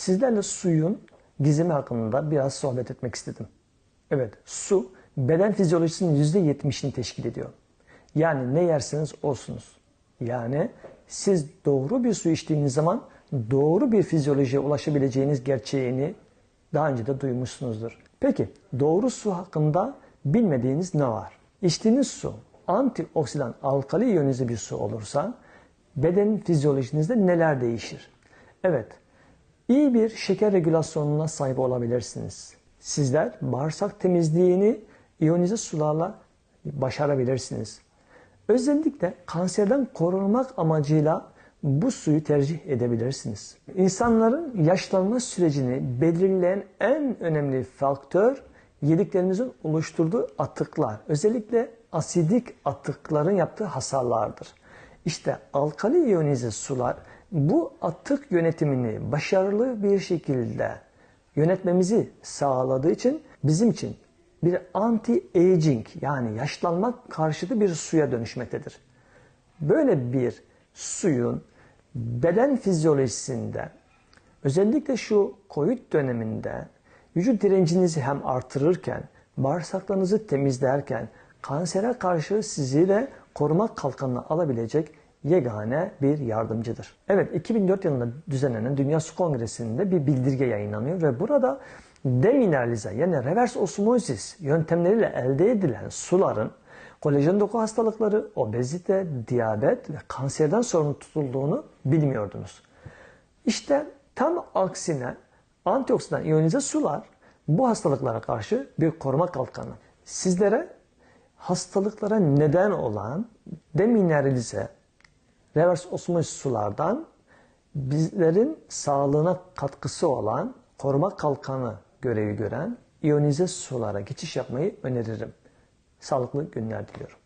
Sizlerle suyun gizemi hakkında biraz sohbet etmek istedim. Evet, su beden fizyolojisinin %70'ini teşkil ediyor. Yani ne yerseniz olsunuz. Yani siz doğru bir su içtiğiniz zaman doğru bir fizyolojiye ulaşabileceğiniz gerçeğini daha önce de duymuşsunuzdur. Peki doğru su hakkında bilmediğiniz ne var? İçtiğiniz su antioksidan alkali iyonize bir su olursa bedenin fizyolojinizde neler değişir? Evet, iyi bir şeker regülasyonuna sahip olabilirsiniz. Sizler bağırsak temizliğini iyonize sularla başarabilirsiniz. Özellikle kanserden korunmak amacıyla bu suyu tercih edebilirsiniz. İnsanların yaşlanma sürecini belirleyen en önemli faktör yediklerinizin oluşturduğu atıklar. Özellikle asidik atıkların yaptığı hasarlardır. İşte alkali iyonize sular bu atık yönetimini başarılı bir şekilde yönetmemizi sağladığı için bizim için bir anti-aging yani yaşlanmak karşıtı bir suya dönüşmektedir. Böyle bir suyun beden fizyolojisinde özellikle şu COVID döneminde vücut direncinizi hem artırırken, bağırsaklarınızı temizlerken, kansere karşı sizi de koruma kalkanına alabilecek yegane bir yardımcıdır. Evet 2004 yılında düzenlenen Dünya Su Kongresi'nde bir bildirge yayınlanıyor ve burada demineralize yani reverse osmosis yöntemleriyle elde edilen suların kolajen doku hastalıkları, obezite, diyabet ve kanserden sorumlu tutulduğunu bilmiyordunuz. İşte tam aksine antioksidan iyonize sular bu hastalıklara karşı bir koruma kalkanı. Sizlere hastalıklara neden olan demineralize reverse osmosis sulardan bizlerin sağlığına katkısı olan koruma kalkanı görevi gören iyonize sulara geçiş yapmayı öneririm. Sağlıklı günler diliyorum.